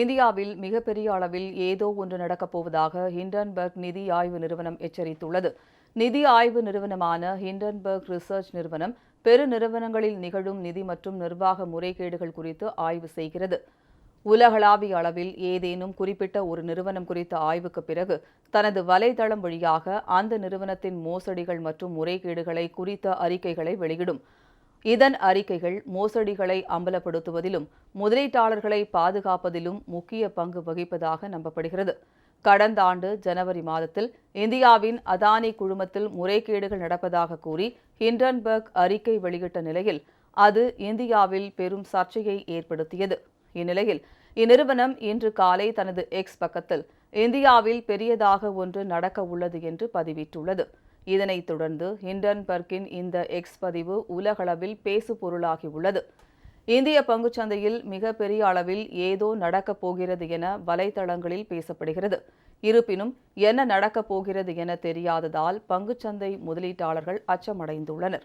இந்தியாவில் மிகப்பெரிய அளவில் ஏதோ ஒன்று நடக்கப் போவதாக ஹிண்டன்பர்க் நிதி ஆய்வு நிறுவனம் எச்சரித்துள்ளது. நிதி ஆய்வு நிறுவனமான ஹிண்டன்பர்க் ரிசர்ச் நிறுவனம் பெரு நிறுவனங்களில் நிகழும் நிதி மற்றும் நிர்வாக முறைகேடுகள் குறித்து ஆய்வு செய்கிறது. உலகளாவிய அளவில் ஏதேனும் குறிப்பிட்ட ஒரு நிறுவனம் குறித்த ஆய்வுக்கு பிறகு தனது வலைதளம் வழியாக அந்த நிறுவனத்தின் மோசடிகள் மற்றும் முறைகேடுகளை குறித்த அறிக்கைகளை வெளியிடும். இதன் அறிக்கைகள் மோசடிகளை அம்பலப்படுத்துவதிலும் முதலீட்டாளர்களை பாதுகாப்பதிலும் முக்கிய பங்கு வகிப்பதாக நம்பப்படுகிறது. கடந்த ஆண்டு ஜனவரி மாதத்தில் இந்தியாவின் அதானி குழுமத்தில் முறைகேடுகள் நடப்பதாக கூறி ஹிண்டன்பர்க் அறிக்கை வெளியிட்ட நிலையில் அது இந்தியாவில் பெரும் சர்ச்சையை ஏற்படுத்தியது. இந்நிலையில் இந்நிறுவனம் இன்று காலை தனது எக்ஸ் பக்கத்தில் இந்தியாவில் பெரியதாக ஒன்று நடக்க உள்ளது என்று பதிவிட்டுள்ளது. இதனைத் தொடர்ந்து ஹிண்டன்பர்க்கின் இந்த எக்ஸ் பதிவு உலகளவில் பேசு பொருளாகியுள்ளது இந்திய பங்குச்சந்தையில் மிக பெரிய அளவில் ஏதோ நடக்கப் போகிறது என வலைதளங்களில் பேசப்படுகிறது. இருப்பினும் என்ன நடக்கப் போகிறது என தெரியாததால் பங்குச்சந்தை முதலீட்டாளர்கள் அச்சமடைந்துள்ளனர்.